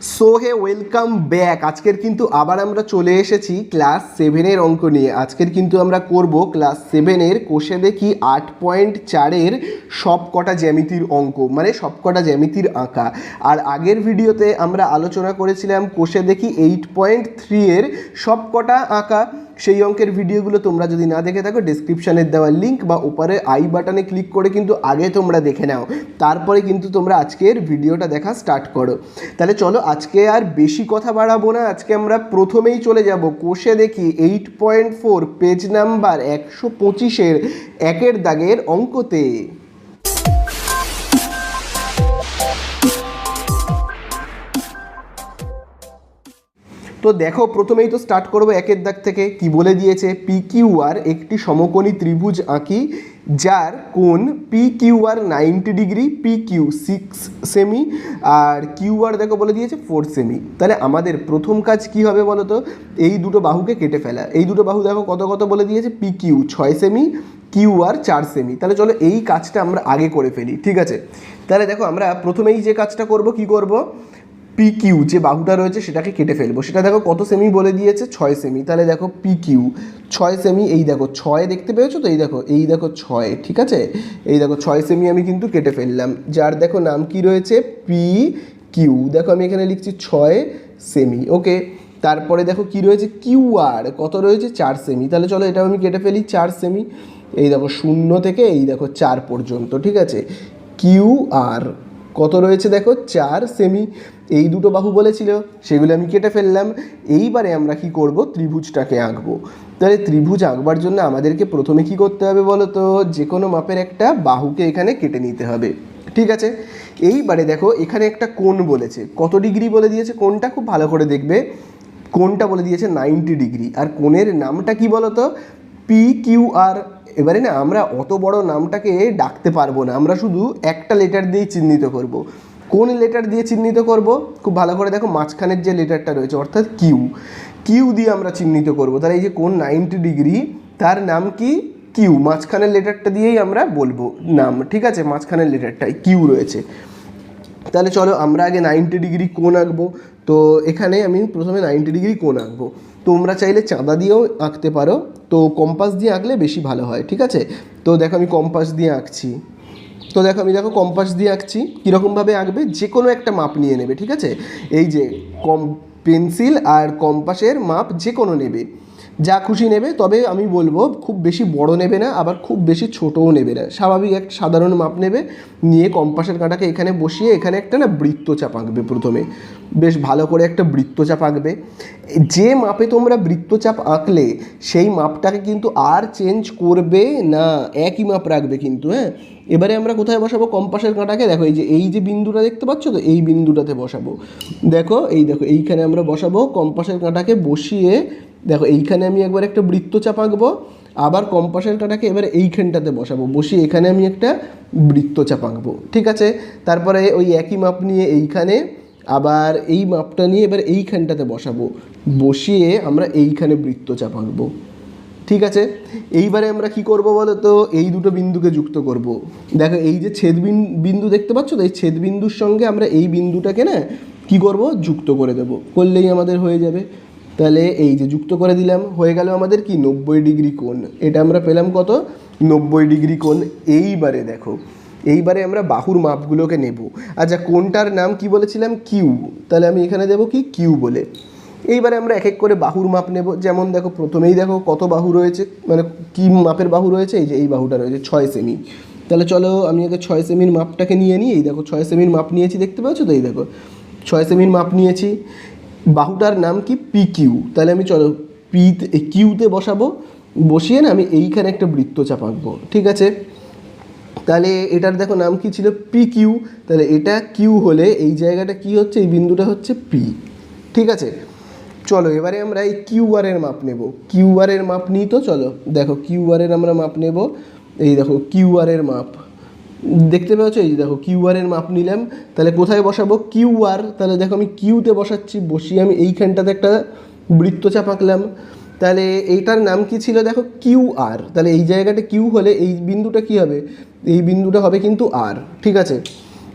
So hey welcome back আজকের কিন্তু আবার আমরা চলে এসেছি ক্লাস সেভেনের অঙ্ক নিয়ে। আজকের কিন্তু আমরা করব ক্লাস সেভেনের কোষে দেখি আট পয়েন্ট চারের সব কটা জ্যামিতির অঙ্ক মানে সব কটা জ্যামিতির আঁকা। আর আগের ভিডিওতে আমরা আলোচনা করেছিলাম, কোষে দেখি এইট পয়েন্ট থ্রি এর সব কটা আঁকা। সেই অঙ্কের ভিডিওগুলো তোমরা যদি না দেখে থাকো ডিসক্রিপশানের দেওয়া লিঙ্ক বা ওপারে আই বাটনে ক্লিক করে কিন্তু আগে তোমরা দেখে নাও। তারপরে কিন্তু তোমরা আজকের ভিডিওটা দেখা স্টার্ট করো। তাহলে চলো আজকে আর বেশি কথা বাড়াবো না। আজকে আমরা প্রথমেই চলে যাব কোষে দেখি eight point four page number একশো পঁচিশের একের দাগের অঙ্কতে। তো দেখো, প্রথমেই তো স্টার্ট করব একের দাগ থেকে। কি বলে দিয়েছে? পি কিউ আর একটি সমকোণী ত্রিভুজ আঁকি, যার কোণ P Q R ninety degree P Q six cm আর কিউ আর দেখো বলে দিয়েছে ফোর সেমি তাহলে আমাদের প্রথম কাজ কি হবে বলো তো? এই দুটো বাহুকে কেটে ফেলা। এই দুটো বাহু দেখো কত কত বলে দিয়েছে? পি কিউ ছয় সেমি কিউ আর চার সেমি তাহলে চলো এই কাজটা আমরা আগে করে ফেলি, ঠিক আছে? তাহলে দেখো, আমরা প্রথমেই যে কাজটা করব, কি করব? পি কিউ যে বাহুটা রয়েছে সেটাকে কেটে ফেলব। সেটা দেখো কত সেমি বলে দিয়েছে? ছয় সেমি তাহলে দেখো পি কিউ ছয় সেমি এই দেখো ছয় দেখতে পেয়েছ তো? এই দেখো এই দেখো ছয়, ঠিক আছে? এই দেখো ছয় সেমি আমি কিন্তু কেটে ফেললাম। যার দেখো নাম কি রয়েছে? পি কিউ দেখো আমি এখানে লিখছি ছয় সেমি ওকে তারপরে দেখো কি রয়েছে? কিউ আর কত রয়েছে? চার সেমি তাহলে চলো এটা আমি কেটে ফেলি, চার সেমি এই দেখো শূন্য থেকে এই দেখো চার পর্যন্ত, ঠিক আছে? কিউ আর কত রয়েছে দেখো? চার সেমি এই দুটো বাহু বলেছিল, সেগুলো আমি কেটে ফেললাম। এইবারে আমরা কি করব? ত্রিভুজটাকে আঁকবো। তাহলে ত্রিভুজ আঁকবার জন্য আমাদেরকে প্রথমে কি করতে হবে বলো তো? যে কোনো মাপের একটা বাহুকে এখানে কেটে নিতে হবে। ঠিক আছে? এইবারে দেখো, এখানে একটা কোণ বলেছে। কত ডিগ্রি বলে দিয়েছে কোণটা? খুব ভালো করে দেখবে। কোণটা বলে দিয়েছে নাইনটি ডিগ্রি। আর কোণের নামটা কি বলো তো? পি কিউ আর এবারে না আমরা অত বড় নামটাকে ডাকতে পারব না, আমরা শুধু একটা লেটার দিয়েই চিহ্নিত করব। কোন লেটার দিয়ে চিহ্নিত করব? খুব ভালো করে দেখো মাঝখানের যে লেটারটা রয়েছে, অর্থাৎ কিউ কিউ দিয়ে আমরা চিহ্নিত করব। তাহলে এই যে কোন নাইনটি ডিগ্রি তার নাম কি? কিউ মাঝখানের লেটারটা দিয়েই আমরা বলব নাম, ঠিক আছে? মাঝখানের লেটারটাই কিউ রয়েছে। তাহলে চলো আমরা আগে নাইনটি ডিগ্রি কোণ আঁকবো। তো এখানে আমি প্রথমে নাইনটি ডিগ্রি কোণ আঁকবো। তোমরা চাইলে চাঁদা দিয়েও আঁকতে পারো। তো কম্পাস দিয়ে আঁকলে বেশি ভালো হয়, ঠিক আছে? তো দেখো আমি কম্পাস দিয়ে আঁকছি। তো দেখো আমি দেখো কম্পাস দিয়ে আঁকছি, কীরকমভাবে আঁকবে? যে কোনো একটা মাপ নিয়ে নেবে, ঠিক আছে? এই যে কম পেন্সিল আর কম্পাসের মাপ যে কোনো নেবে। যা খুশি নেবে, তবে আমি বলব খুব বেশি বড় নেবে না, আবার খুব বেশি ছোটও নেবে না। স্বাভাবিক এক সাধারণ মাপ নেবে, নিয়ে কম্পাসের কাঁটাকে এখানে বসিয়ে এখানে একটা না বৃত্তচাপ আঁকবে প্রথমে। বেশ ভালো করে একটা বৃত্তচাপ আঁকবে। যে মাপে তোমরা বৃত্তচাপ আঁকলে, সেই মাপটাকে কিন্তু আর চেঞ্জ করবে না, একই মাপ রাখবে কিন্তু হ্যাঁ? এবারে আমরা কোথায় বসাবো? কম্পাসের কাঁটাকে, দেখো এই যে এই যে বিন্দুটা দেখতে পাচ্ছ তো, এই বিন্দুটাতে বসাবো। দেখো, এই দেখো, এইখানে আমরা বসাবো, কম্পাসের কাঁটাকে বসিয়ে দেখো, এইখানে আমি একবার একটা বৃত্তচাপ আঁকবো আবার কম্পাসের কাঁটাকে এবারে এইখানটাতে বসাবো। বসিয়ে এখানে আমি একটা বৃত্তচাপ আঁকবো ঠিক আছে? তারপরে ওই একই মাপ নিয়ে এইখানে, আবার এই মাপটা নিয়ে এবার এইখানটাতে বসাবো। বসিয়ে আমরা এইখানে বৃত্তচাপ আঁকবো ঠিক আছে? এইবারে আমরা কি করব বলো তো? এই দুটো বিন্দুকে যুক্ত করব। দেখো, এই যে ছেদ বিন- বিন্দু দেখতে পাচ্ছ তো? এই ছেদ বিন্দুর সঙ্গে আমরা এই বিন্দুটাকে না কি করব? যুক্ত করে দেব। করলেই আমাদের হয়ে যাবে। তাহলে এই যে যুক্ত করে দিলাম, হয়ে গেল আমাদের কি? নব্বই ডিগ্রি কোণ। এটা আমরা পেলাম কত? নব্বই ডিগ্রি কোণ। এইবারে দেখো, এইবারে আমরা বাহুর মাপগুলোকে নেব। আচ্ছা কোনটার নাম কি বলেছিলাম? কিউ তাহলে আমি এখানে দেবো কি? কিউ বলে। এইবারে আমরা এক এক করে বাহুর মাপ নেব। যেমন দেখো, প্রথমেই দেখো কত বাহু রয়েছে মানে কি মাপের বাহু রয়েছে? এই যে, এই বাহুটা রয়েছে, ছয় সেমি। তাহলে চলো আমি আগে ছয় সেমির মাপটাকে নিয়ে নিই। এই দেখো, ছয় সেমির মাপ নিয়েছি, দেখতে পাচ্ছ তো? এই দেখো, ছয় সেমির মাপ নিয়েছি। বাহুটার নাম কি? পি কিউ তাহলে আমি চলো পিতে কিউতে বসাবো। বসিয়ে না আমি এইখানে একটা বৃত্তচাপ আঁকবো ঠিক আছে? তাহলে এটার দেখো নাম কি ছিল? পি কিউ তাহলে এটা কিউ হলে এই জায়গাটা কি হচ্ছে? এই বিন্দুটা হচ্ছে পি ঠিক আছে? চলো, এবারে আমরা এই কিউ এর মাপ নেব। কিউ এর মাপ নিই তো? চলো, দেখো কিউ এর আমরা মাপ নেব। এই দেখো কিউ এর মাপ। দেখতে পাচ্ছ এই যে দেখো কিউ এর মাপ নিলাম। তাহলে কোথায় বসাবো? কিউ আর তাহলে দেখো আমি কিউতে বসাচ্ছি, বসিয়ে আমি এইখানটাতে একটা বৃত্তচাপ আঁকলাম তাহলে এইটার নাম কি ছিল? দেখো কিউ আর তাহলে এই জায়গাটা কিউ হলে এই বিন্দুটা কি হবে? এই বিন্দুটা হবে কিন্তু আর ঠিক আছে?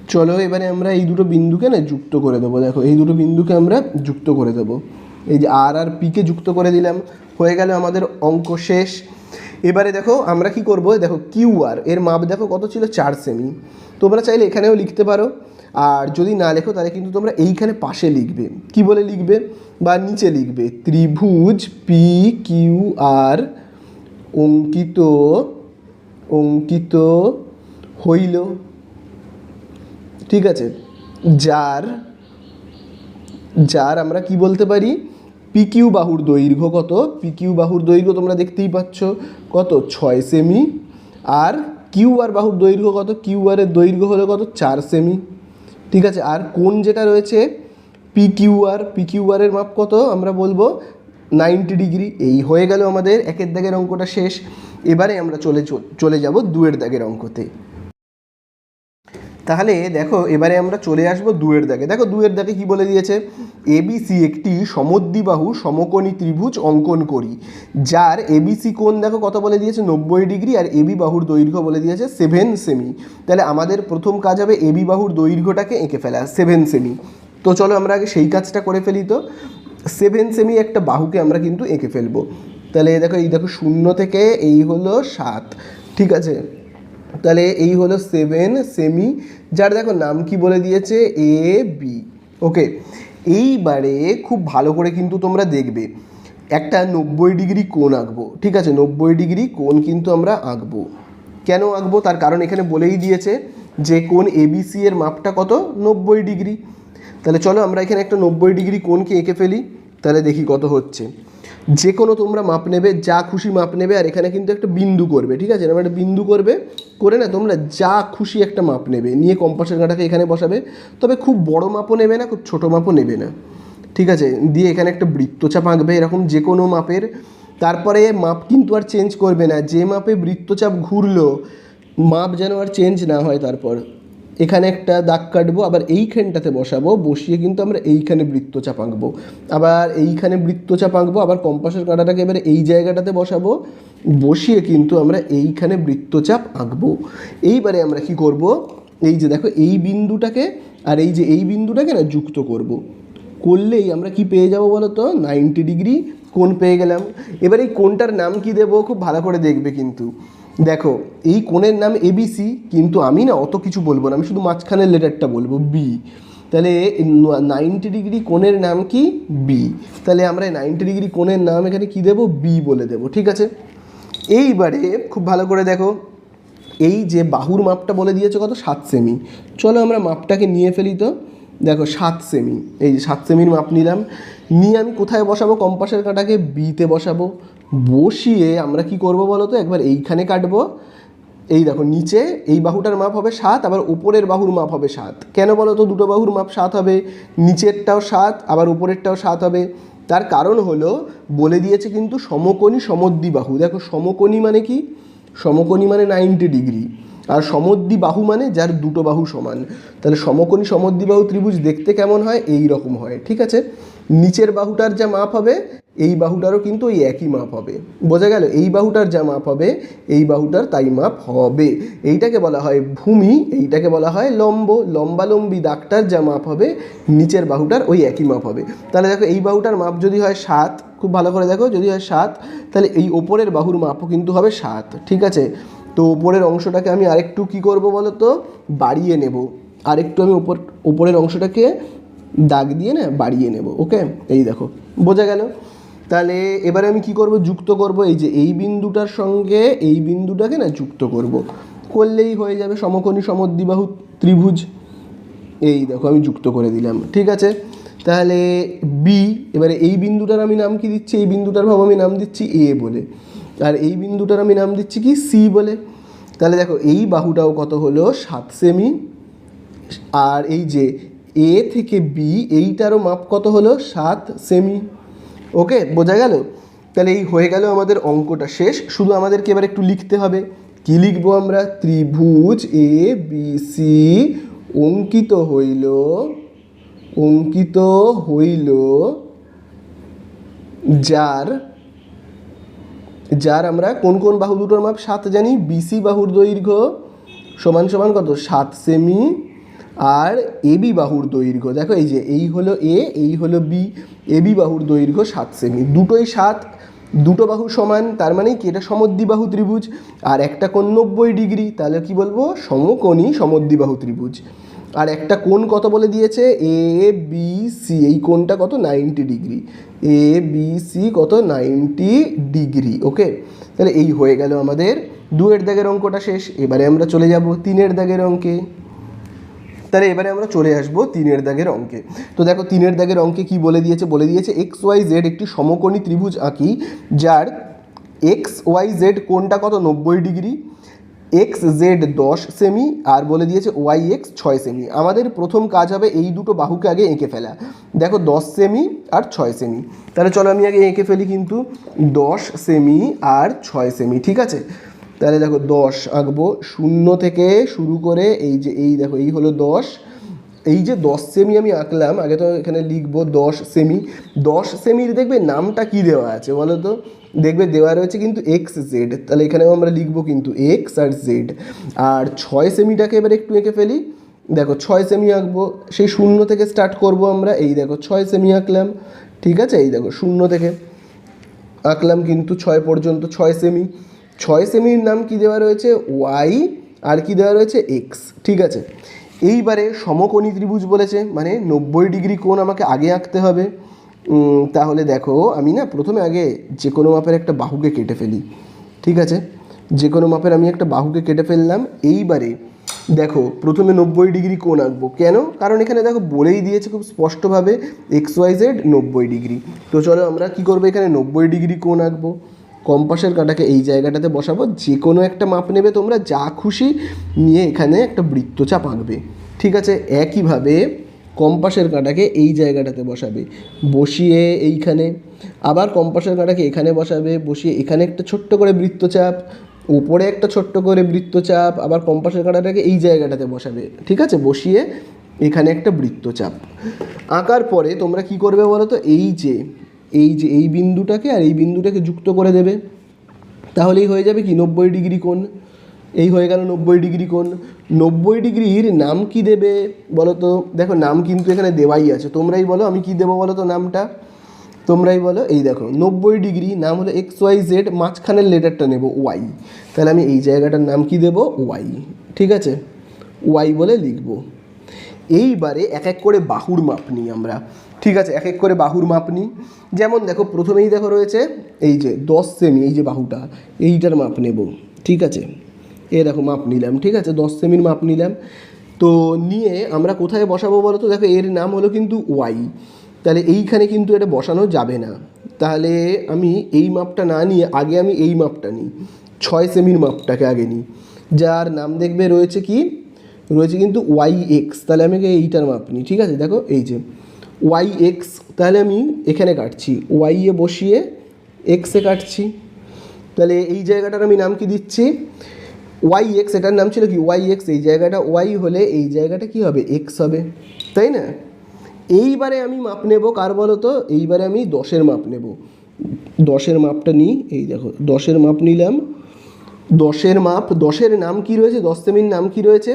চলো, এবারে আমরা এই দুটো বিন্দুকে না যুক্ত করে দেবো। দেখো, এই দুটো বিন্দুকে আমরা যুক্ত করে দেবো। এই যে আর আর পিকে যুক্ত করে দিলাম। হয়ে গেল আমাদের অঙ্ক শেষ। এবারে দেখো আমরা কি করব? দেখো কিউ আর, এর মাপ দেখো কত ছিল? চার সেমি তোমরা চাইলে এখানেও লিখতে পারো। আর যদি না লেখো, তাহলে কিন্তু তোমরা এইখানে পাশে লিখবে। কি বলে লিখবে? বা নিচে লিখবে, ত্রিভুজ পি কিউ আর অঙ্কিত অঙ্কিত হইল। ঠিক আছে? যার যার আমরা কি বলতে পারি? পিকিউ বাহুর দৈর্ঘ্য কত? পিকিউ বাহুর দৈর্ঘ্য তোমরা দেখতেই পাচ্ছ কত? ছয় সেমি। আর কিউ আর বাহুর দৈর্ঘ্য কত? কিউ আরের দৈর্ঘ্য হলো কত? চার সেমি। ঠিক আছে? আর কোন যেটা রয়েছে? P Q R P Q আরের মাপ কত? আমরা বলব নাইনটি ডিগ্রি। এই হয়ে গেল আমাদের একের দাগের অঙ্কটা শেষ। এবারে আমরা চলে চলে যাব দুয়ের দাগের অঙ্কতে। তাহলে দেখো, এবারে আমরা চলে আসব দুয়ের দাগে। দেখো, দুয়ের দাগে কি বলে দিয়েছে? এবিসি একটি সমদ্বিবাহু সমকোণী ত্রিভুজ অঙ্কন করি, যার এবিসি কোণ দেখো কত বলে দিয়েছে? নব্বই ডিগ্রি, আর এবি বাহুর দৈর্ঘ্য বলে দিয়েছে সেভেন সেমি। তাহলে আমাদের প্রথম কাজ হবে এবি বাহুর দৈর্ঘ্যটাকে এঁকে ফেলা, সেভেন সেমি। তো চলো আমরা আগে সেই কাজটা করে ফেলি তো। সেভেন সেমি একটা বাহুকে আমরা কিন্তু এঁকে ফেলব। তাহলে দেখো, এই দেখো শূন্য থেকে এই হলো সাত, ঠিক আছে? তাহলে এই হলো সেভেন সেমি যার দেখো নাম কি বলে দিয়েছে? এ বি ওকে এইবারে খুব ভালো করে কিন্তু তোমরা দেখবে। একটা নব্বই ডিগ্রি কোণ আঁকবো, ঠিক আছে? নব্বই ডিগ্রি কোণ কিন্তু আমরা আঁকবো। কেন আঁকবো? তার কারণ এখানে বলেই দিয়েছে যে কোণ এবিসি এর মাপটা কত? নব্বই ডিগ্রি। তাহলে চলো আমরা এখানে একটা নব্বই ডিগ্রি কোণকে এঁকে ফেলি। তাহলে দেখি কত হচ্ছে। যে কোনো তোমরা মাপ নেবে, যা খুশি মাপ নেবে, আর এখানে কিন্তু একটা বিন্দু করবে, ঠিক আছে? এরকম একটা বিন্দু করবে, করে না তোমরা যা খুশি একটা মাপ নেবে, নিয়ে কম্পাসের কাঁটাকে এখানে বসাবে। তবে খুব বড় মাপও নেবে না, খুব ছোটো মাপও নেবে না, ঠিক আছে? দিয়ে এখানে একটা বৃত্তচাপ আঁকবে, এরকম যে কোনো মাপের। তারপরে মাপ কিন্তু আর চেঞ্জ করবে না, যে মাপে বৃত্তচাপ ঘুরলো, মাপ যেন আর চেঞ্জ না হয় তারপর। এখানে একটা দাগ কাটবো, আবার এইখানটাতে বসাবো, বসিয়ে কিন্তু আমরা এইখানে বৃত্তচাপ আঁকবো আবার এইখানে বৃত্তচাপ আঁকবো আবার কম্পাসের কাঁটাটাকে এবারে এই জায়গাটাতে বসাবো, বসিয়ে কিন্তু আমরা এইখানে বৃত্তচাপ আঁকবো। এইবারে আমরা কি করব? এই যে দেখো, এই বিন্দুটাকে আর এই যে এই বিন্দুটাকে না যুক্ত করব। করলেই আমরা কি পেয়ে যাব বলো তো নাইনটি ডিগ্রি কোণ পেয়ে গেলাম। এবার এই কোণটার নাম কি দেবো? খুব ভালো করে দেখবে কিন্তু। দেখো, এই কোণের নাম এবিসি কিন্তু আমি না অত কিছু বলব না, আমি শুধু মাঝখানের লেটারটা বলব বি তাহলে নাইনটি ডিগ্রি কোণের নাম কি? বি তাহলে আমরা নাইনটি ডিগ্রি কোণের নাম এখানে কি দেবো? বি বলে দেবো, ঠিক আছে? এইবারে খুব ভালো করে দেখো, এই যে বাহুর মাপটা বলে দিয়েছে কত? সাত সেমি চলো আমরা মাপটাকে নিয়ে ফেলি তো। দেখো, সাত সেমি এই যে সাত সেমির মাপ নিলাম। নিয়ে আমি কোথায় বসাবো? কম্পাসের কাঁটাকে বিতে বসাবো। বসিয়ে আমরা কি করব বলো তো? একবার এইখানে কাটবো। এই দেখো, নিচে এই বাহুটার মাপ হবে সাত, আবার উপরের বাহুর মাপ হবে সাত। কেন বলো তো? দুটো বাহুর মাপ সাত হবে। নিচেরটাও সাত, আবার উপরেরটাও সাত হবে। তার কারণ হলো, বলে দিয়েছে কিন্তু সমকোণী সমদ্বিবাহু দেখো, সমকোণী মানে কি? সমকোণী মানে নাইনটি ডিগ্রি আর সমদ্বি বাহু মানে যার দুটো বাহু সমান। তাহলে সমকোণী সমদ্বি বাহু ত্রিভুজ দেখতে কেমন হয়? এই রকম হয়, ঠিক আছে? নিচের বাহুটার যা মাপ হবে, এই বাহুটারও কিন্তু ওই একই মাপ হবে। বোঝা গেল? এই বাহুটার যা মাপ হবে, এই বাহুটার তাই মাপ হবে। এইটাকে বলা হয় ভূমি, এইটাকে বলা হয় লম্ব। লম্বালম্বি দাগটার যা মাপ হবে, নিচের বাহুটার ওই একই মাপ হবে। তাহলে দেখো, এই বাহুটার মাপ যদি হয় সাত, খুব ভালো করে দেখো, যদি হয় সাত, তাহলে এই ওপরের বাহুর মাপও কিন্তু হবে সাত, ঠিক আছে? তো ওপরের অংশটাকে আমি আরেকটু কি করব বলো তো বাড়িয়ে নেব। আরেকটু আমি ওপর ওপরের অংশটাকে দাগ দিয়ে না বাড়িয়ে নেব, ওকে? এই দেখো, বোঝা গেল? তাহলে এবারে আমি কি করব? যুক্ত করব এই যে এই বিন্দুটার সঙ্গে এই বিন্দুটাকে না যুক্ত করব। করলেই হয়ে যাবে সমকোণী সমদ্বিবাহু ত্রিভুজ। এই দেখো, আমি যুক্ত করে দিলাম, ঠিক আছে? তাহলে বি এবারে এই বিন্দুটার আমি নাম কি দিচ্ছি? এই বিন্দুটার ভাব আমি নাম দিচ্ছি এ বলে। আর এই বিন্দুটার আমি নাম দিচ্ছি কি? সি বলে। তাহলে দেখো, এই বাহুটাও কত হলো? সাত সেমি আর এই যে এ থেকে বি এইটারও মাপ কত হলো? সাত সেমি ওকে? বোঝা গেল? তাহলে এই হয়ে গেল আমাদের অঙ্কটা শেষ। শুধু আমাদেরকে এবার একটু লিখতে হবে। কি লিখব আমরা? ত্রিভুজ এ বি সি অঙ্কিত হইল অঙ্কিত হইল, যার যার আমরা কোন কোন বাহু দুটোর মাপ? সাত জানি। বিসি বাহুর দৈর্ঘ্য সমান সমান কত? সাত সেমি আর এবি বাহুর দৈর্ঘ্য। দেখো এই যে, এই হলো এ এই হলো বি এবি বাহুর দৈর্ঘ্য সাত সেমি দুটোই সাত, দুটো বাহু সমান, তার মানে কি? এটা সমদ্বিবাহু ত্রিভুজ। আর একটা কোণ নব্বই ডিগ্রি, তাহলে কি বলব? সমকোণী সমদ্বিবাহু ত্রিভুজ। আর একটা কোণ কত বলে দিয়েছে? এ বি সি এই কোণটা কত? Ninety degree. A B C কত? নাইনটি ডিগ্রি ওকে তাহলে এই হয়ে গেল আমাদের দুয়ের দাগের অঙ্কটা শেষ। এবারে আমরা চলে যাব তিনের দাগের অঙ্কে। তাহলে এবারে আমরা চলে আসব তিনের দাগের অঙ্কে। তো দেখো, তিনের দাগের অঙ্কে কি বলে দিয়েছে? বলে দিয়েছে এক্স ওয়াই জেড একটি সমকোণী ত্রিভুজ আঁকি, যার এক্স ওয়াই জেড কোণটা কত? নব্বই ডিগ্রি। এক্স জেড দশ সেমি আর বলে দিয়েছে ওয়াই এক্স ছয় সেমি আমাদের প্রথম কাজ হবে এই দুটো বাহুকে আগে এঁকে ফেলা। দেখো দশ সেমি আর ছয় সেমি তাহলে চলো আমি আগে এঁকে ফেলি কিন্তু দশ সেমি আর ছয় সেমি ঠিক আছে? তাহলে দেখো দশ আঁকবো শূন্য থেকে শুরু করে এই যে, এই দেখো, এই হলো দশ। এই যে দশ সেমি আমি আঁকলাম, আগে তো এখানে লিখব দশ সেমি দশ সেমির দেখবে নামটা কি দেওয়া আছে বলো তো? দেখবে দেওয়া রয়েছে কিন্তু এক্স জেড তাহলে এখানেও আমরা লিখব কিন্তু এক্স আর জেড আর ছয় সেমিটাকে এবার একটু এঁকে ফেলি। দেখো, ছয় সেমি আঁকবো। সেই শূন্য থেকে স্টার্ট করব আমরা। এই দেখো, ছয় সেমি আঁকলাম। ঠিক আছে? এই দেখো, শূন্য থেকে আঁকলাম কিন্তু ছয় পর্যন্ত ছয় সেমি। ছয় সেমির নাম কি দেওয়া রয়েছে? ওয়াই আর কি দেওয়া রয়েছে? এক্স ঠিক আছে? এইবারে সমকোণী ত্রিভুজ বলেছে। মানে নব্বই ডিগ্রি কোণ আমাকে আগে আঁকতে হবে। তাহলে দেখো, আমি না প্রথমে আগে যে কোনো মাপের একটা বাহুকে কেটে ফেলি, ঠিক আছে? যে কোনো মাপের আমি একটা বাহুকে কেটে ফেললাম, এইবারে দেখো, প্রথমে নব্বই ডিগ্রি কোণ আঁকবো। কেন? কারণ এখানে দেখো, বলেই দিয়েছে খুব স্পষ্টভাবে, এক্স ওয়াই জেড নব্বই ডিগ্রি। তো চলো আমরা কি করব এখানে? নব্বই ডিগ্রি কোণ আঁকবো। কম্পাসের কাঁটাকে এই জায়গাটাতে বসাবো, যে কোনো একটা মাপ নেবে তোমরা, যা খুশি নিয়ে এখানে একটা বৃত্তচাপ আঁকবে, ঠিক আছে? একইভাবে কম্পাসের কাঁটাকে এই জায়গাটাতে বসাবে। বসিয়ে এইখানে, আবার কম্পাসের কাঁটাকে এখানে বসাবে, বসিয়ে এখানে একটা ছোট্ট করে বৃত্তচাপ উপরে একটা ছোট্ট করে বৃত্তচাপ, আবার কম্পাসের কাঁটাটাকে এই জায়গাটাতে বসাবে। ঠিক আছে? বসিয়ে এখানে একটা বৃত্তচাপ। আঁকার পরে তোমরা কি করবে বলো তো? এই যে এই যে, এই বিন্দুটাকে আর এই বিন্দুটাকে যুক্ত করে দেবে। তাহলেই হয়ে যাবে কি? নব্বই ডিগ্রি কোণ। এই হয়ে গেল নব্বই ডিগ্রি কোণ। নব্বই ডিগ্রির নাম কি দেবে বলো তো দেখো, নাম কিন্তু এখানে দেওয়াই আছে। তোমরাই বলো, আমি কি দেবো বলো তো নামটা? তোমরাই বলো, এই দেখো, নব্বই ডিগ্রি নাম হলো এক্স ওয়াই জেড মাঝখানের লেটারটা নেব ওয়াই তাহলে আমি এই জায়গাটার নাম কি দেবো? ওয়াই ঠিক আছে? ওয়াই বলে লিখব। এইবারে এক এক করে বাহুর মাপ নিই আমরা। ঠিক আছে, এক এক করে বাহুর মাপ নিই। যেমন দেখো, প্রথমেই দেখো রয়েছে, এই যে দশ সেমি এই যে বাহুটা, এইটার মাপ নেব। ঠিক আছে? এ দেখো মাপ নিলাম, ঠিক আছে? দশ সেমির মাপ নিলাম। তো নিয়ে আমরা কোথায় বসাবো বলো তো? দেখো, এর নাম হলো কিন্তু ওয়াই। তাহলে এইখানে কিন্তু এটা বসানো যাবে না। তাহলে আমি এই মাপটা না নিয়ে আগে আমি এই মাপটা নিই। ছয় সেমির মাপটাকে আগে নিই। যার নাম দেখবে রয়েছে কি? রয়েছে কিন্তু ওয়াই এক্স। তাহলে আমি এইটার মাপ নিই, ঠিক আছে? দেখো, এই যে ওয়াই এক্স। তাহলে আমি এখানে কাটছি। ওয়াই এ বসিয়ে এক্সে কাটছি। তাহলে এই জায়গাটার আমি নাম কি দিচ্ছি? ওয়াই এক্স এটার নাম ছিল কি? ওয়াই এক্স এই জায়গাটা ওয়াই হলে এই জায়গাটা কি হবে? এক্স হবে। তাই না? এইবারে আমি মাপ নেব কার বলো তো এইবারে আমি দশের মাপ নেব। দশের মাপটা নিই, এই দেখো, দশের মাপ নিলাম। দশের মাপ, দশের নাম কি রয়েছে? দশ সেমির নাম কি রয়েছে?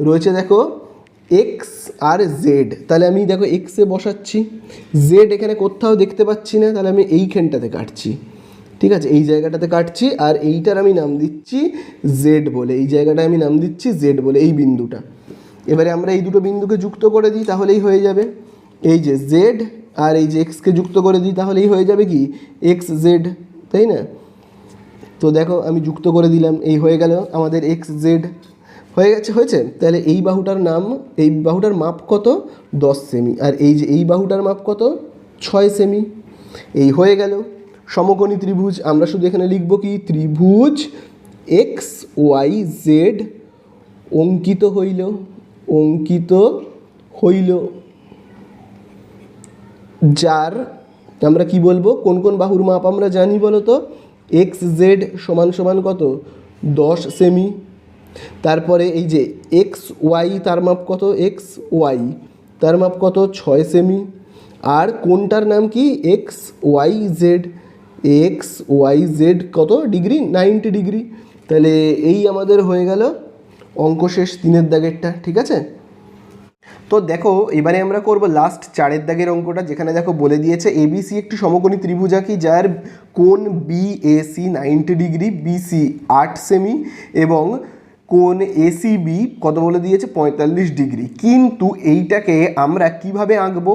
রয়েছে দেখো এক্স আর জেড তাহলে আমি দেখো এক্সে বসাচ্ছি। জেড এখানে কোথাও দেখতে পাচ্ছি না, তাহলে আমি এইখানটাতে কাটছি। ঠিক আছে? এই জায়গাটাতে কাটছি আর এইটার আমি নাম দিচ্ছি জেড বলে। এই জায়গাটায় আমি নাম দিচ্ছি জেড বলে, এই বিন্দুটা। এবারে আমরা এই দুটো বিন্দুকে যুক্ত করে দিই, তাহলেই হয়ে যাবে। এই যে জেড আর এই যে এক্সকে যুক্ত করে দিই, তাহলেই হয়ে যাবে কি? এক্স জেড তাই না? তো দেখো, আমি যুক্ত করে দিলাম, এই হয়ে গেল আমাদের এক্স জেড হয়ে গেছে, হয়েছে? তাহলে এই বাহুটার নাম, এই বাহুটার মাপ কত? দশ সেমি। আর এই যে এই বাহুটার মাপ কত? ছয় সেমি। এই হয়ে গেল। সমকোণী ত্রিভুজ, আমরা শুধু এখানে লিখব কি? ত্রিভুজ এক্স ওয়াই জেড অঙ্কিত হইল অঙ্কিত হইল। যার, আমরা কি বলব? কোন কোন বাহুর মাপ আমরা জানি বলো তো এক্স জেড সমান সমান কত? দশ সেমি। তারপরে এই যে এক্স ওয়াই তার মাপ কত? এক্স ওয়াই তার মাপ কত? ছয় সেমি। আর কোনটার নাম কি? X Y Z. X Y Z কত ডিগ্রি? Ninety degree. তাহলে এই আমাদের হয়ে গেল অঙ্ক শেষ তিনের দাগেরটা, ঠিক আছে? তো দেখো, এবারে আমরা করব লাস্ট চারের দাগের অঙ্কটা, যেখানে দেখো বলে দিয়েছে এবিসি একটি সমকোণী ত্রিভুজ আঁকি যার কোণ বিএসি নাইনটি ডিগ্রি বিসি আট সেমি এবং কোণ এসিবি কত বলে দিয়েছে? পঁয়তাল্লিশ ডিগ্রি। কিন্তু এইটাকে আমরা কীভাবে আঁকবো?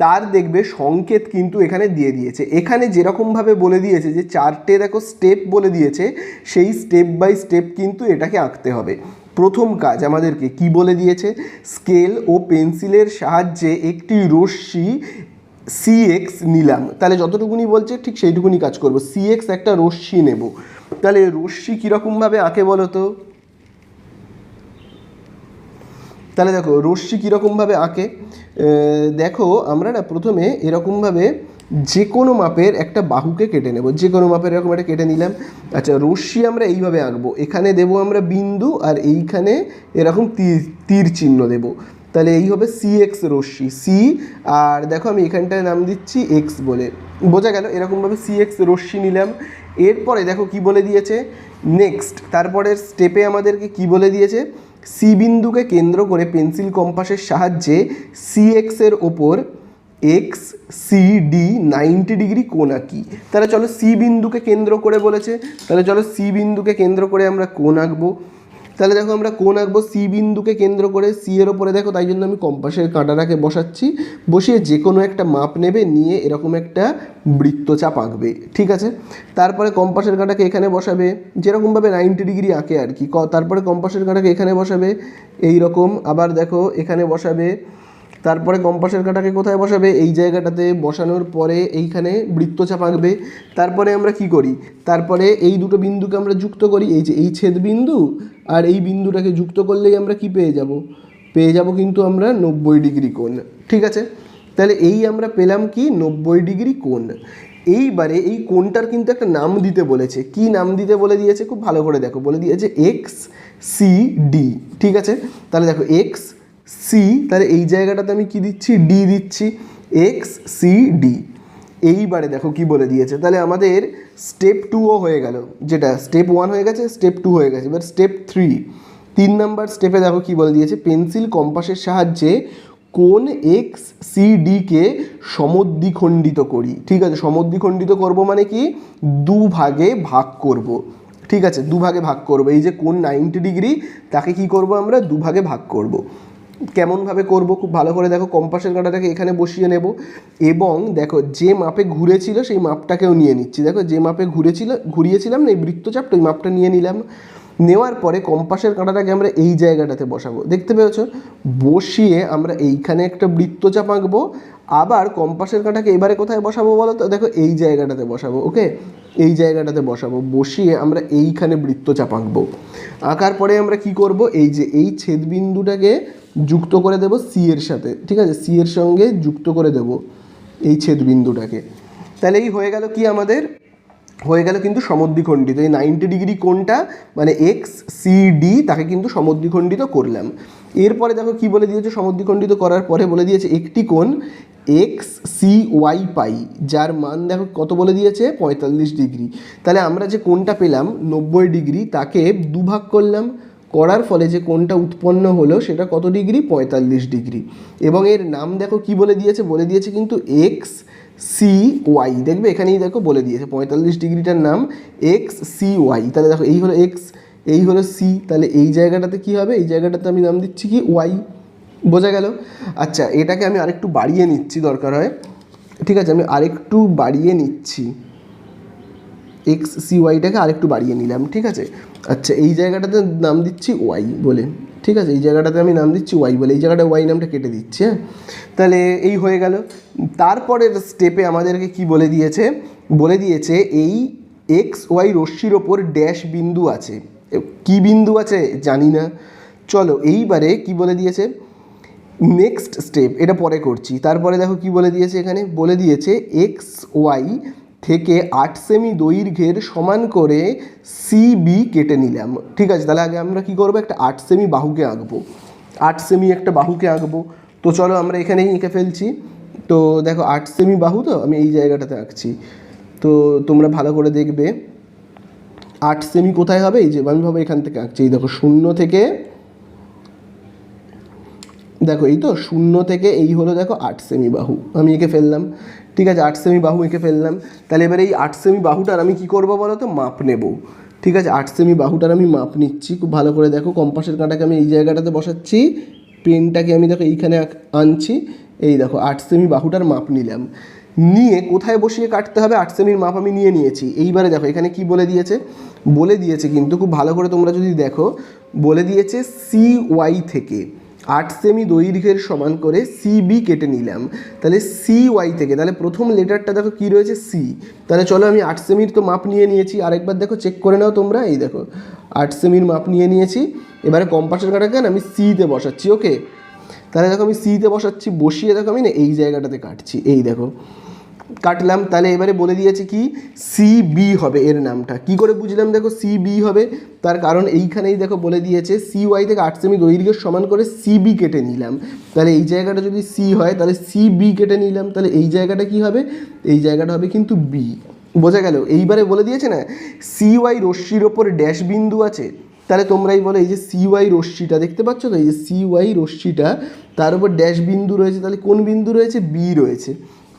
তার দেখবে সংকেত কিন্তু এখানে দিয়ে দিয়েছে। এখানে যেরকমভাবে বলে দিয়েছে যে চারটে দেখো স্টেপ বলে দিয়েছে, সেই স্টেপ বাই স্টেপ কিন্তু এটাকে আঁকতে হবে। প্রথম কাজ আমাদেরকে কি বলে দিয়েছে? স্কেল ও পেন্সিলের সাহায্যে একটি রশ্মি সিএক্স নিলাম। তাহলে যতটুকুনি বলছে ঠিক সেইটুকুনি কাজ করব। সিএক্স একটা রশ্মি নেব। তাহলে রশ্মি কীরকমভাবে আঁকে বলো তো তাহলে দেখো, রশ্মি কীরকমভাবে আঁকে? দেখো, আমরা না প্রথমে এরকমভাবে যে কোনো মাপের একটা বাহুকে কেটে নেব। যে কোনো মাপের এরকম একটা কেটে নিলাম। আচ্ছা রশ্মি আমরা এইভাবে আঁকবো। এখানে দেবো আমরা বিন্দু আর এইখানে এরকম তীর তীর চিহ্ন দেব। তাহলে এই হবে সি এক্স রশ্মি। সি আর দেখো আমি এখানটায় নাম দিচ্ছি এক্স বলে। বোঝা গেল, এরকমভাবে সি এক্স রশ্মি নিলাম। এরপরে দেখো কি বলে দিয়েছে? নেক্সট তারপরের স্টেপে আমাদেরকে কি বলে দিয়েছে? সি বিন্দুকে কেন্দ্র করে পেন্সিল কম্পাসের সাহায্যে সি এক্সের ওপর X C D ninety degree কোণ আঁকি। তাহলে চলো সি বিন্দুকে কেন্দ্র করে বলেছে। তাহলে চলো সি বিন্দুকে কেন্দ্র করে আমরা কোন আঁকবো। তাহলে দেখো আমরা কোন আঁকবো সি বিন্দুকে কেন্দ্র করে সি এর ওপরে দেখো, তাই জন্য আমি কম্পাসের কাঁটাটাকে বসাচ্ছি। বসিয়ে যে কোনো একটা মাপ নেবে, নিয়ে এরকম একটা বৃত্তচাপ আঁকবে, ঠিক আছে? তারপরে কম্পাসের কাঁটাকে এখানে বসাবে, যেরকমভাবে নাইনটি ডিগ্রি আঁকে আর কি। তারপরে কম্পাসের কাঁটাকে এখানে বসাবে এই রকম আবার দেখো, এখানে বসাবে তারপরে কম্পাসের কাঁটাকে কোথায় বসাবে? এই জায়গাটাতে বসানোর পরে এইখানে বৃত্তচাপ আঁকবে তারপরে আমরা কি করি? তারপরে এই দুটো বিন্দুকে আমরা যুক্ত করি। এই যে এই ছেদ বিন্দু আর এই বিন্দুটাকে যুক্ত করলেই আমরা কি পেয়ে যাব? পেয়ে যাব কিন্তু আমরা নব্বই ডিগ্রি কোণ। ঠিক আছে? তাহলে এই আমরা পেলাম কি? নব্বই ডিগ্রি কোণ। এইবারে এই কোণটার কিন্তু একটা নাম দিতে বলেছে। কি নাম দিতে বলে দিয়েছে? খুব ভালো করে দেখো। বলে দিয়েছে এক্স সি ডি ঠিক আছে? তাহলে দেখো এক্স সি তাহলে এই জায়গাটাতে আমি কি দিচ্ছি? ডি দিচ্ছি। এক্স সি ডি এইবারে দেখো কি বলে দিয়েছে। তাহলে আমাদের স্টেপ টুও হয়ে গেল। যেটা স্টেপ ওয়ান হয়ে গেছে স্টেপ টু হয়ে গেছে। এবার স্টেপ থ্রি তিন নাম্বার স্টেপে দেখো কি বলে দিয়েছে? পেন্সিল কম্পাসের সাহায্যে কোন এক্স সি ডিকে সমদ্বিখণ্ডিত করি। ঠিক আছে, সমদ্বিখণ্ডিত করব মানে কি? দু ভাগে ভাগ করব। ঠিক আছে, দুভাগে ভাগ করব। এই যে কোন নাইনটি ডিগ্রি তাকে কি করব আমরা? দুভাগে ভাগ করব। কেমনভাবে করব, খুব ভালো করে দেখো কম্পাসের কাঁটাটাকে এখানে বসিয়ে নেব। এবং দেখো, যে মাপে ঘুরেছিল, সেই মাপটাকেও নিয়ে নিচ্ছি। দেখো, যে মাপে ঘুরেছিল, ঘুরিয়েছিলাম না, এই বৃত্তচাপটা, ওই মাপটা নিয়ে নিলাম। নেওয়ার পরে কম্পাসের কাঁটাটাকে আমরা এই জায়গাটাতে বসাবো। দেখতে পেয়েছ? বসিয়ে আমরা এইখানে একটা বৃত্তচাপ আঁকবো। আবার কম্পাসের কাঁটাকে এবারে কোথায় বসাবো বলো তো? দেখো, এই জায়গাটাতে বসাবো, ওকে? এই জায়গাটাতে বসাবো, বসিয়ে আমরা এইখানে বৃত্তচাপ আঁকবো। আঁকার পরে আমরা কি করব? এই যে এই ছেদবিন্দুটাকে যুক্ত করে দেব সি এর সাথে, ঠিক আছে? সি এর সঙ্গে যুক্ত করে দেব এই ছেদবিন্দুটাকে। তাহলে এই হয়ে গেল কি আমাদের? হয়ে গেল কিন্তু সমদ্বিখণ্ডিত। এই নাইনটি ডিগ্রি কোনটা মানে এক্স সি ডি তাকে কিন্তু সমদ্বিখণ্ডিত করলাম। এরপরে দেখো কি বলে দিয়েছে, সমদ্বিখণ্ডিত করার পরে বলে দিয়েছে একটি কোণ এক্স সি ওয়াই পাই, যার মান দেখো কত বলে দিয়েছে? পঁয়তাল্লিশ ডিগ্রি। তাহলে আমরা যে কোনটা পেলাম, নব্বই ডিগ্রি, তাকে দুভাগ করলাম। করার ফলে যে কোনটা উৎপন্ন হলো, সেটা কত ডিগ্রি? পঁয়তাল্লিশ ডিগ্রি। এবং এর নাম দেখো কি বলে দিয়েছে? বলে দিয়েছে কিন্তু এক্স সি ওয়াই দেখবে এখানেই দেখো বলে দিয়েছে, পঁয়তাল্লিশ ডিগ্রিটার নাম এক্স সি ওয়াই তাহলে দেখো এই হলো এক্স এই হলো সি তাহলে এই জায়গাটাতে কি হবে? এই জায়গাটাতে আমি নাম দিচ্ছি কি? ওয়াই বোঝা গেল? আচ্ছা এটাকে আমি আরেকটু বাড়িয়ে নিচ্ছি, দরকার হয়। ঠিক আছে, আমি আরেকটু বাড়িয়ে নিচ্ছি। এক্স সি ওয়াইটাকে আরেকটু বাড়িয়ে নিলাম, ঠিক আছে? আচ্ছা এই জায়গাটাতে নাম দিচ্ছি ওয়াই বলে, ঠিক আছে? এই জায়গাটাতে আমি নাম দিচ্ছি ওয়াই বলে, এই জায়গাটা ওয়াই নামটা কেটে দিচ্ছি হ্যাঁ? তাহলে এই হয়ে গেল। তারপরের স্টেপে আমাদেরকে কি বলে দিয়েছে? বলে দিয়েছে এই এক্স ওয়াই রশ্মির ওপর ড্যাশ বিন্দু আছে। কি বিন্দু আছে? জানি না। চলো, এইবারে কি বলে দিয়েছে? নেক্সট স্টেপ এটা পরে করছি। তারপরে দেখো কি বলে দিয়েছে এখানে? বলে দিয়েছে এক্স ওয়াই থেকে আট সেমি দৈর্ঘ্যের সমান করে সিবি কেটে নিলাম। ঠিক আছে, তাহলে আগে আমরা কি করব? একটা আট সেমি বাহুকে আঁকবো। আট সেমি একটা বাহুকে আঁকবো। তো চলো আমরা এখানেই এঁকে ফেলছি। তো দেখো, আট সেমি বাহু তো আমি এই জায়গাটাতে আঁকছি। তো তোমরা ভালো করে দেখবে। আট সেমি কোথায় হবে? এই যে, আমি ভাবো এখান থেকে আঁকছি। এই দেখো, শূন্য থেকে দেখো, এই তো শূন্য থেকে এই হলো, দেখো, আট সেমি বাহু। আমি এঁকে ফেললাম। ঠিক আছে, আট সেমি বাহু এঁকে ফেললাম। তাহলে এবার এই আট সেমি বাহুটার আমি কি করব বলো তো? মাপ নেব। ঠিক আছে, আট সেমি বাহুটার আমি মাপ নিচ্ছি। খুব ভালো করে দেখো, কম্পাসের কাঁটাকে আমি এই জায়গাটাতে বসাচ্ছি। পেনটাকে আমি দেখো, এইখানে আনছি। এই দেখো, আট সেমি বাহুটার মাপ নিলাম। নিয়ে কোথায় বসিয়ে কাটতে হবে? আট সেমির মাপ আমি নিয়ে নিয়েছি। এইবারে দেখো, এখানে কি বলে দিয়েছে? বলে দিয়েছে কিন্তু খুব ভালো করে তোমরা যদি দেখো, বলে দিয়েছে সি ওয়াই থেকে। আট সেমি দৈর্ঘ্যের সমান করে সি বি কেটে নিলাম। তাহলে সি ওয়াই থেকে, তাহলে প্রথম লেটারটা দেখো কি রয়েছে? সি তাহলে চলো আমি আট সেমির তো মাপ নিয়ে নিয়েছি। আরেকবার দেখো চেক করে নাও তোমরা। এই দেখো, আট সেমির মাপ নিয়ে নিয়েছি। এবারে কম্পাসের কাটাকে আমি সিতে বসাচ্ছি ওকে তাহলে দেখো আমি সিতে বসাচ্ছি, বসিয়ে দেখো আমি না এই জায়গাটাতে কাটছি। এই দেখো কাটলাম, তাহলে এবারে বলে দিয়েছে কি? সি বি হবে এর নামটা। কি করে বুঝলাম দেখো সি বি হবে, তার কারণ এইখানেই দেখো বলে দিয়েছে সি ওয়াই থেকে আট সেমি দৈর্ঘ্যের সমান করে সি বি কেটে নিলাম। তাহলে এই জায়গাটা যদি সি হয়, তাহলে সি বি কেটে নিলাম। তাহলে এই জায়গাটা কি হবে? এই জায়গাটা হবে কিন্তু বি বোঝা গেল? এইবারে বলে দিয়েছে না সি ওয়াই রশ্মির ওপর ড্যাশ বিন্দু আছে। তাহলে তোমরাই বলো, এই যে সি ওয়াই রশ্মিটা দেখতে পাচ্ছ তো? এই যে সি ওয়াই রশ্মিটা, তার উপর ড্যাশ বিন্দু রয়েছে, তাহলে কোন বিন্দু রয়েছে? বি রয়েছে।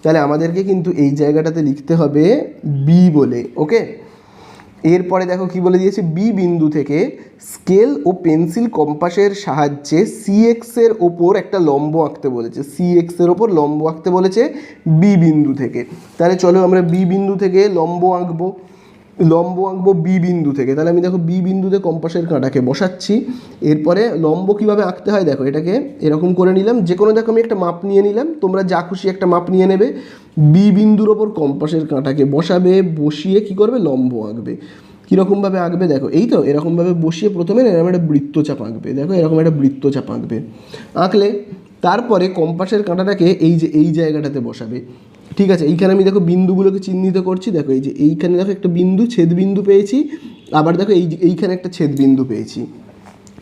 তাহলে আমাদেরকে কিন্তু এই জায়গাটাতে লিখতে হবে বি বলে ওকে এরপরে দেখো কি বলে দিয়েছে? বি বিন্দু থেকে স্কেল ও পেন্সিল কম্পাসের সাহায্যে সি এক্সের ওপর একটা লম্ব আঁকতে বলেছে। সি এক্সের ওপর লম্ব আঁকতে বলেছে বি বিন্দু থেকে। তাহলে চলো আমরা বি বিন্দু থেকে লম্ব আঁকবো। লম্ব আঁকবো বি বিন্দু থেকে। তাহলে আমি দেখো বি বিন্দুতে কম্পাসের কাঁটাকে বসাচ্ছি। এরপরে লম্ব কীভাবে আঁকতে হয় দেখো, এটাকে এরকম করে নিলাম। যে কোনো দেখো, আমি একটা মাপ নিয়ে নিলাম। তোমরা যা খুশি একটা মাপ নিয়ে নেবে। বি বিন্দুর ওপর কম্পাসের কাঁটাকে বসাবে, বসিয়ে কি করবে? লম্ব আঁকবে। কীরকমভাবে আঁকবে দেখো, এই তো, এরকমভাবে বসিয়ে প্রথমে এরকম একটা বৃত্তচাপ আঁকবে। দেখো, এরকম একটা বৃত্তচাপ আঁকবে। আঁকলে তারপরে কম্পাসের কাঁটাটাকে এই যে, এই জায়গাটাতে বসাবে। ঠিক আছে, এইখানে আমি দেখো বিন্দুগুলোকে চিহ্নিত করছি, দেখো এই যে এইখানে দেখো একটা বিন্দু ছেদ বিন্দু পেয়েছি, আবার দেখো এই এইখানে একটা ছেদ বিন্দু পেয়েছি।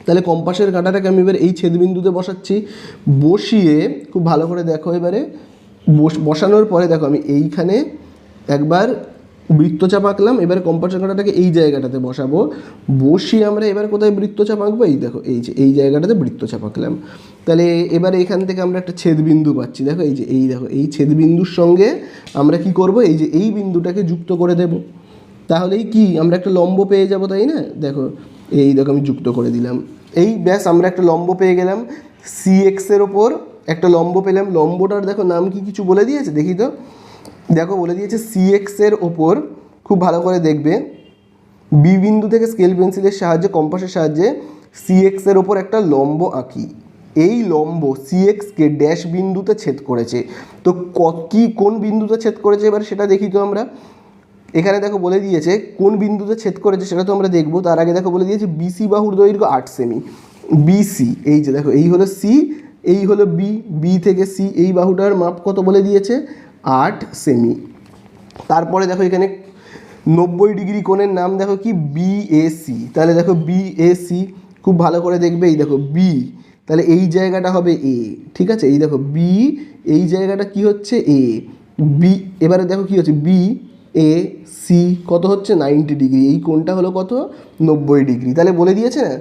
তাহলে কম্পাসের কাঁটাটাকে আমি এবার এই ছেদ বিন্দুতে বসাচ্ছি, বসিয়ে খুব ভালো করে দেখো এবারে, বস- বসানোর পরে দেখো আমি এইখানে একবার বৃত্তচাপ আঁকলাম, এবার কম্পাসের কাঁটাটাকে এই জায়গাটাতে বসাবো। বসিয়ে আমরা এবার কোথায় বৃত্তচাপ আঁকবো? এই দেখো, এই যে, এই জায়গাটাতে বৃত্তচাপ আঁকলাম। তাহলে এবার এখান থেকে আমরা একটা ছেদ বিন্দু পাচ্ছি। দেখো, এই যে, এই দেখো, এই ছেদ বিন্দুর সঙ্গে আমরা কি করব? এই যে, এই বিন্দুটাকে যুক্ত করে দেব। তাহলেই কি? আমরা একটা লম্ব পেয়ে যাব, তাই না? দেখো, এই দেখো, আমি যুক্ত করে দিলাম। এই ব্যাস, আমরা একটা লম্ব পেয়ে গেলাম। সি এক্সের ওপর একটা লম্ব পেলাম। লম্বটার দেখো, নাম কি কিছু বলে দিয়েছে? দেখি তো। দেখো বলে দিয়েছে সি এক্সের ওপর খুব ভালো করে দেখবে। বি বিন্দু থেকে স্কেল পেন্সিলের সাহায্যে কম্পাসের সাহায্যে সি এক্সের ওপর একটা লম্ব আঁকি। এই লম্ব সি এক্সকে ড্যাশ বিন্দুতে ছেদ করেছে। তো কি কোন বিন্দুতে ছেদ করেছে এবার সেটা দেখি তো আমরা। এখানে দেখো বলে দিয়েছে কোন বিন্দুতে ছেদ করেছে সেটা তো আমরা দেখব। তার আগে দেখো বলে দিয়েছে বিসি বাহুর দৈর্ঘ্য আট সেমি বিসি এই যে দেখো, এই হলো সি এই হলো বি বি থেকে সি এই বাহুটার মাপ কত বলে দিয়েছে? আট সেমি তারপরে দেখো এখানে নব্বই ডিগ্রি কোণের নাম দেখো কি? বিএসি তাহলে দেখো বিএসি খুব ভালো করে দেখবে, এই দেখো বি তাহলে এই জায়গাটা হবে এ ঠিক আছে? এই দেখো বি এই জায়গাটা কি হচ্ছে? এ বি এবারে দেখো কি হচ্ছে? বি এ সি কত হচ্ছে? Ninety degree. এই কোণটা হলো কত? নব্বই ডিগ্রি। তাহলে বলে দিয়েছে না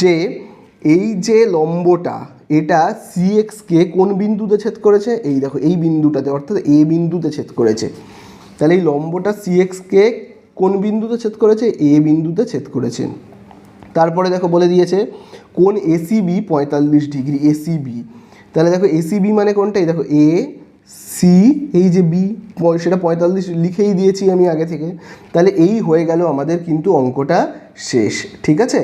যে এই যে লম্বটা এটা সি এক্সকে কোন বিন্দুতে ছেদ করেছে? এই দেখো, এই বিন্দুটাতে, অর্থাৎ এ বিন্দুতে ছেদ করেছে। তাহলে এই লম্বটা সি এক্সকে কোন বিন্দুতে ছেদ করেছে? এ বিন্দুতে ছেদ করেছে। তারপরে দেখো, বলে দিয়েছে, কোন এসিবি পঁয়তাল্লিশ ডিগ্রি এসিবি তাহলে দেখো এসিবি মানে কোনটা? এই দেখো এ সি এই যে বি সেটা পঁয়তাল্লিশ লিখেই দিয়েছি আমি আগে থেকে। তাহলে এই হয়ে গেল আমাদের কিন্তু অঙ্কটা শেষ, ঠিক আছে?